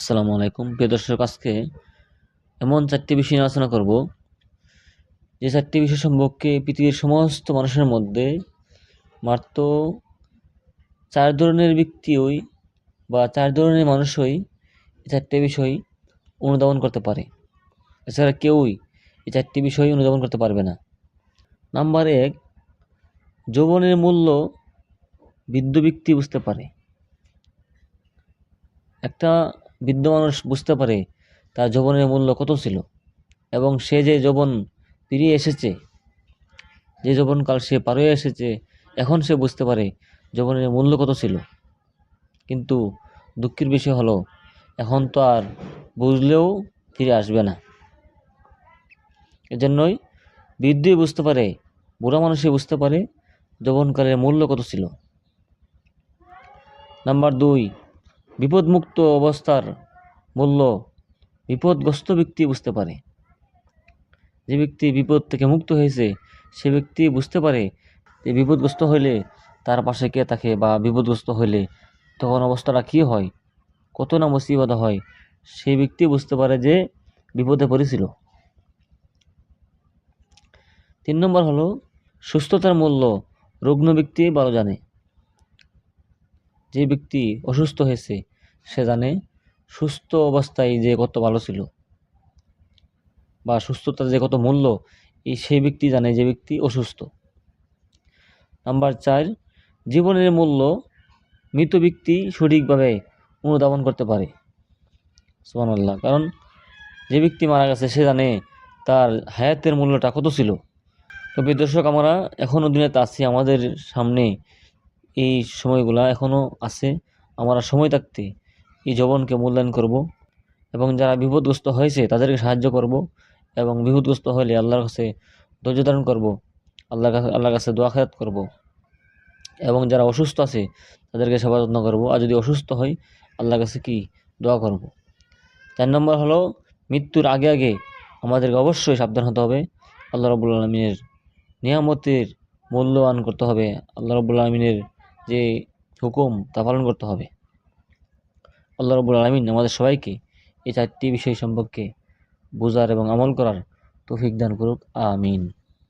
আসসালামু আলাইকুম। প্রিয় দর্শক, আজকে এমন চারটি বিষয় নিয়ে আলোচনা করব। যে চারটি বিষয় সম্পর্কে পৃথিবীর সমস্ত মানুষের মধ্যে মাত্র চার ধরনের ব্যক্তিই বা চার ধরনের মানুষই এই চারটি বিষয় অনুধাবন করতে পারে। এছাড়া কেউই এই চারটি বিষয় অনুধাবন করতে পারবে না। নাম্বার এক, যৌবনের মূল্য বৃদ্ধ ব্যক্তি বুঝতে পারে। একটা বৃদ্ধ মানুষ বুঝতে পারে তার যৌবনের মূল্য কত ছিল। এবং সে যে যৌবন পেরিয়ে এসেছে, যে যৌবনকাল সে পার হয়ে এসেছে, এখন সে বুঝতে পারে যৌবনের মূল্য কত ছিল। কিন্তু দুঃখের বিষয় হলো, এখন তো আর বুঝলেও ফিরে আসবে না। এজন্যই বৃদ্ধই বুঝতে পারে, বুড়া মানুষই বুঝতে পারে যৌবনকালের মূল্য কত ছিল। নাম্বার দুই বিপদমুক্ত অবস্থার মূল্য বিপদগ্রস্ত ব্যক্তি বুঝতে পারে। যে ব্যক্তি বিপদ থেকে মুক্ত হয়েছে, সে ব্যক্তি বুঝতে পারে যে বিপদগ্রস্ত হইলে তার পাশে কে থাকে বা বিপদগ্রস্ত হইলে তখন অবস্থাটা কী হয়, কত না মুসিবত হয়, সেই ব্যক্তি বুঝতে পারে যে বিপদে পড়েছিল। তিন নম্বর হলো, সুস্থতার মূল্য রুগ্ন ব্যক্তি ভালো জানে। যে ব্যক্তি অসুস্থ হয়েছে, সে জানে সুস্থ অবস্থায় যে কত ভালো ছিল বা সুস্থতার যে কত মূল্য, এই সেই ব্যক্তি জানে যে ব্যক্তি অসুস্থ। নাম্বার চার, জীবনের মূল্য মৃত ব্যক্তি সঠিকভাবে অনুধাবন করতে পারে। সুবহানাল্লাহ, কারণ যে ব্যক্তি মারা গেছে, সে জানে তার হায়াতের মূল্যটা কত ছিল। তবে দর্শক, আমরা এখনও দুনিয়াতে আছি আমাদের সামনে এই সময়গুলা এখনও আছে। আমরা সময় থাকতে এই যৌবনকে মূল্যায়ন করব এবং যারা বিপদগ্রস্ত হয়েছে তাদেরকে সাহায্য করব এবং বিপদগ্রস্ত হলে আল্লাহর কাছে ধৈর্য ধারণ করব, আল্লাহর কাছে আল্লাহর কাছে দোয়া খেয়াত করব এবং যারা অসুস্থ আছে তাদেরকে সেবা যত্ন করব। আর যদি অসুস্থ হয়, আল্লাহর কাছে কি দোয়া করব? চার নম্বর হলো, মৃত্যুর আগে আগে আমাদেরকে অবশ্যই সাবধান হতে হবে। আল্লাহ রবুল আলমিনের নিয়ামতের মূল্যায়ন করতে হবে। আল্লাহ রবুল আলমিনের যে হুকুম তা পালন করতে হবে। আল্লাহ রবুল আলমিন আমাদের সবাইকে এই চারটি বিষয় সম্পর্কে বোঝার এবং আমল করার তৌফিক দান করুক। আমিন।